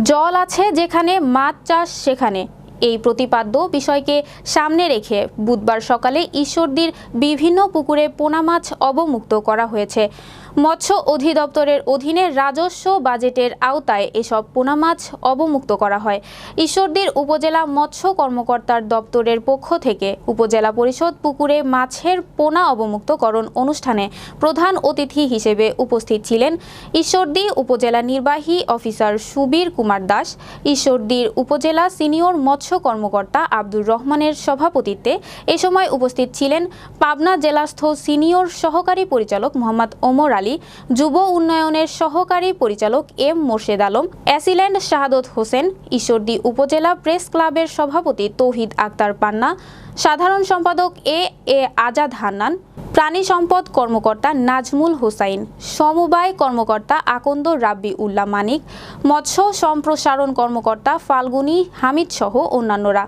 জল আছে যেখানে মাছ চাষ সেখানে। এই প্রতিপাদ্য বিষয়কে সামনে রেখে বুধবার সকালে ঈশ্বরদীর বিভিন্ন পুকুরে পোনা মাছ অবমুক্ত করা হয়েছে। মৎস্য অধিদপ্তরের অধীনে রাজস্ব বাজেটের আওতায় এসব পোনা মাছ অবমুক্ত করা হয়। ঈশ্বরদীর উপজেলা মৎস্য কর্মকর্তার দপ্তরের পক্ষ থেকে উপজেলা পরিষদ পুকুরে মাছের পোনা অবমুক্তকরণ অনুষ্ঠানে প্রধান অতিথি হিসেবে উপস্থিত ছিলেন ঈশ্বরদী উপজেলা নির্বাহী অফিসার সুবীর কুমার দাস, ঈশ্বরদীর উপজেলা সিনিয়র মৎস্য কর্মকর্তা আব্দুর রহমানের সভাপতিত্বে এ সময় উপস্থিত ছিলেন পাবনা জেলাস্থ সিনিয়র সহকারী পরিচালক মোহাম্মদ ওমর আলী, যুব উন্নয়নের সহকারী পরিচালক M Morshed Alam, AC land Shahadat Hossain, Ishwardi upazila press ক্লাবের সভাপতি তৌহিদ আক্তার পান্না, সাধারণ সম্পাদক এ এ আজাদ হান্নান প্রাণী সম্পদ কর্মকর্তা নাজমুল হোসাইন, সমবায় কর্মকর্তা আকন্দ রাব্বি উল্লাহ মানিক, মৎস্য সম্প্রসারণ কর্মকর্তা ফাল্গুনী হামিদ সহ অন্যান্যরা।